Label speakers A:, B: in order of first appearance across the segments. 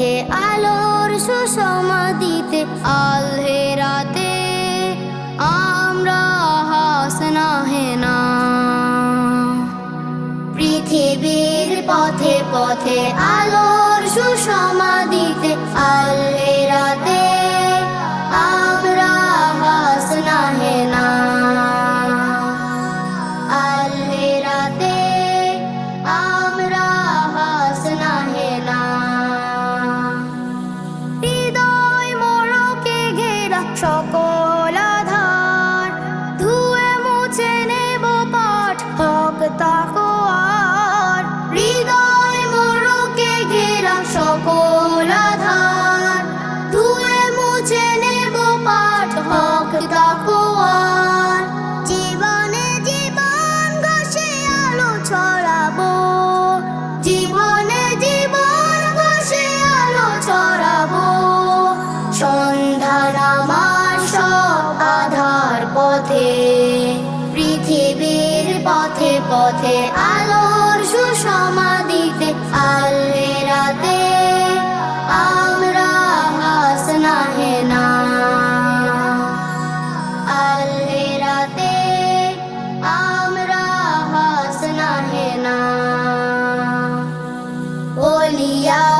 A: সন্ধে আলোর সুসমাধিতে আলহে রাতে আমরা হাসনা হেনা পৃথিবীর পথে পথে আলোর সুসমাধিতে আল পথে পৃথিবীর পথে পথে আলোর সুসমাধিতে আল্লে রাতে আমরা আমরা বলিয়া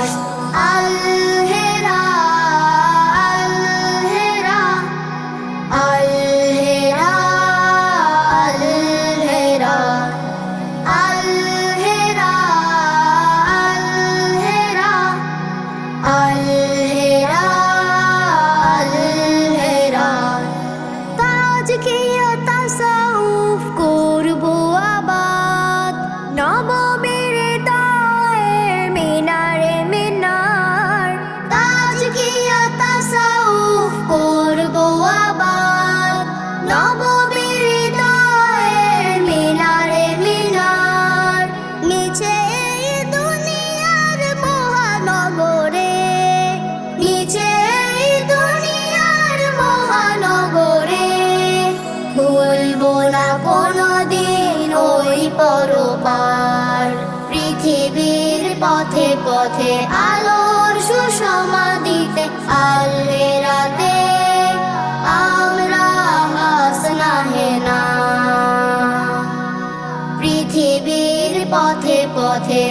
A: পার পৃথিবীর পথে পথে আলোর সুসমা দিতে আল্লে রাতে আমরা হাসনা হেনা পৃথিবীর পথে পথে